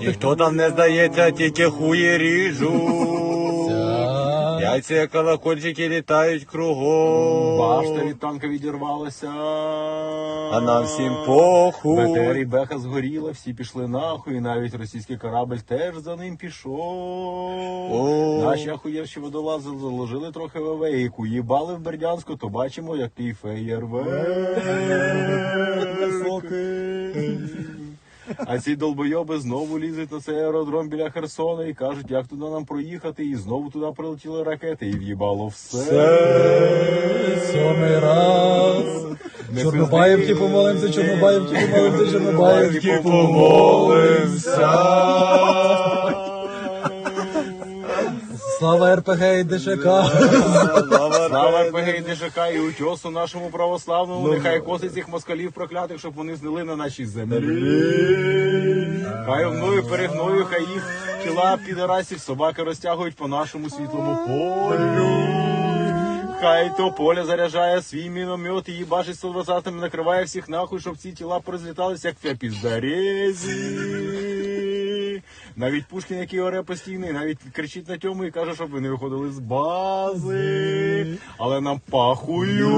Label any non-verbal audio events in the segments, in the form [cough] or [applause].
Ніхто там не здається, тільки хує ріжуть. Яйця колокольчики літають кругом. Башта від танка відірвалася. А нам всім похуй. БТР Беха згоріла, всі пішли нахуй, і навіть російський корабль теж за ним пішов. Наші ахуєрші водолази заложили трохи ВВ, і куїбали в Бердянську, то бачимо, який високий. А ці долбойоби знову лізуть на цей аеродром біля Херсона і кажуть, як туди нам проїхати, і знову туди прилетіли ракети, і в'їбало все. Сьомий раз. Чорнобаївки пизди. помолимося, Чорнобаївки помолимося, Чорнобаївки Слава РПГ і ДШК. Слава РПГ і ДЖК і утьосу нашому православному, нехай косить цих москалів проклятих, щоб вони знили на нашій землі. Хай мною перегною, хай їх тіла підарасів собаки розтягують по нашому світлому полю. Хай то поле заряджає свій міномет і їбашить 120-ми накриває всіх нахуй, щоб ці тіла порозліталися, як в піздарезі. Навіть Пушкін, який оре постійний, навіть кричить на тьому і каже, щоб ви не виходили з бази. Але нам пахую.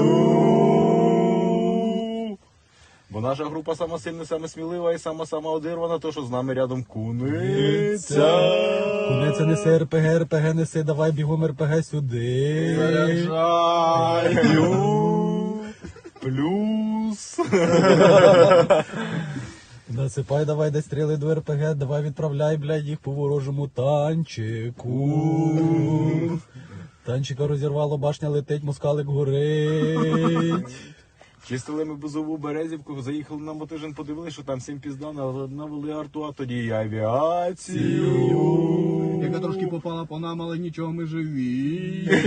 Бо наша група сама сильна, сама смілива і сама сама одирвана, то що з нами рядом куниця. Кунеться несе РПГ, РПГ несе, давай бігом РПГ сюди. Заряджаю. Плюс. Насипай, давай десь стріли до РПГ, давай відправляй, блядь, їх по ворожому танчику. Танчика розірвало, башня летить, москалик горить. Чистили ми бузову березівку, заїхали на мотижин, подивилися, що там всім пізда, навели арту, а тоді і авіацію. Яка трошки попала по нам, але нічого, ми живі. [laughs]